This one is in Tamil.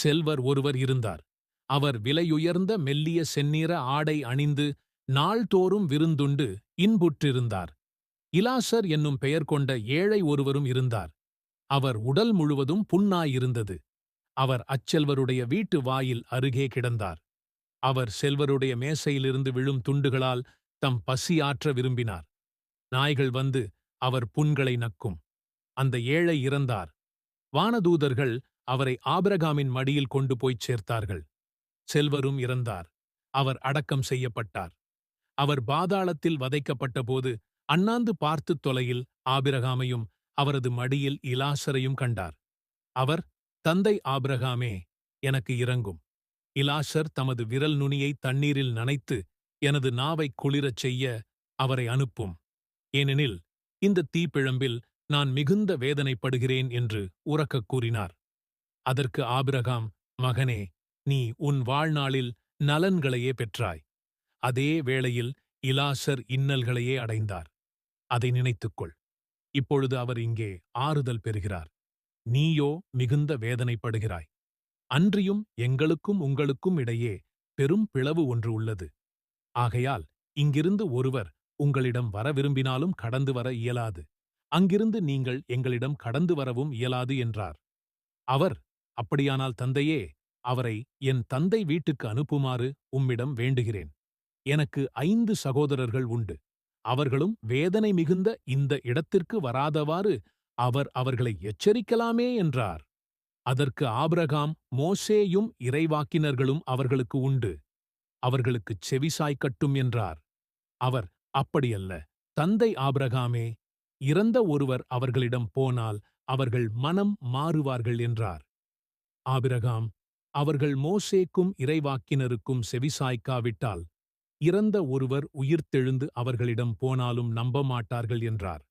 செல்வர் ஒருவர் இருந்தார். அவர் விலையுயர்ந்த மெல்லிய செந்நிற ஆடை அணிந்து நாள்தோறும் விருந்துண்டு இன்புற்றிருந்தார். இலாசர் என்னும் பெயர் கொண்ட ஏழை ஒருவரும் இருந்தார். அவர் உடல் முழுவதும் புண்ணாயிருந்தது. அவர் அச்செல்வருடைய வீட்டு வாயில் அருகே கிடந்தார். அவர் செல்வருடைய மேசையிலிருந்து விழும் துண்டுகளால் தம் பசியாற்ற விரும்பினார். நாய்கள் வந்து அவர் புண்களை நக்கும். அந்த ஏழை இறந்தார். வானதூதர்கள் அவரை ஆபிரகாமின் மடியில் கொண்டு போய்ச் சேர்த்தார்கள். செல்வரும் இறந்தார். அவர் அடக்கம் செய்யப்பட்டார். அவர் பாதாளத்தில் வதைக்கப்பட்டபோது அண்ணாந்து பார்த்துத் தொலையில் ஆபிரகாமையும் அவரது மடியில் இலாசரையும் கண்டார். அவர் தந்தை ஆபிரகாமே எனக்கு இறங்கும் இலாசர் தமது விரல் நுனியை தண்ணீரில் நனைத்து எனது நாவைக் குளிரச் செய்ய அவரை அனுப்பும். ஏனெனில் இந்த தீப்பிழம்பில் நான் மிகுந்த வேதனைப்படுகிறேன் என்று உறக்கக் கூறினார். அதற்கு ஆபிரகாம் மகனே நீ உன் வாழ்நாளில் நலன்களையே பெற்றாய். அதே வேளையில் இலாசர் இன்னல்களையே அடைந்தார். அதை நினைத்துக்கொள். இப்பொழுது அவர் இங்கே ஆறுதல் பெறுகிறார். நீயோ மிகுந்த வேதனைப்படுகிறாய். அன்றியும் எங்களுக்கும் உங்களுக்கும் இடையே பெரும் பிளவு ஒன்று உள்ளது. ஆகையால் இங்கிருந்து ஒருவர் உங்களிடம் வர விரும்பினாலும் கடந்து வர இயலாது. அங்கிருந்து நீங்கள் எங்களிடம் கடந்து வரவும் இயலாது என்றார். அவர் அப்படியானால் தந்தையே அவரை என் தந்தை வீட்டுக்கு அனுப்புமாறு உம்மிடம் வேண்டுகிறேன். எனக்கு ஐந்து சகோதரர்கள் உண்டு. அவர்களும் வேதனை மிகுந்த இந்த இடத்திற்கு வராதவாறு அவர் அவர்களை எச்சரிக்கலாமே என்றார். அதற்கு ஆபிரகாம் மோசேயும் இறைவாக்கினர்களும் அவர்களுக்கு உண்டு. அவர்களுக்குச் செவிசாய்க்கட்டும் என்றார். அவர் அப்படியல்ல தந்தை ஆபிரகாமே இறந்த ஒருவர் அவர்களிடம் போனால் அவர்கள் மனம் மாறுவார்கள் என்றார். ஆபிரகாம் அவர்கள் மோசேக்கும் இறைவாக்கினருக்கும் செவிசாய்க்காவிட்டால் இறந்த ஒருவர் உயிர்த்தெழுந்து அவர்களிடம் போனாலும் நம்ப மாட்டார்கள் என்றார்.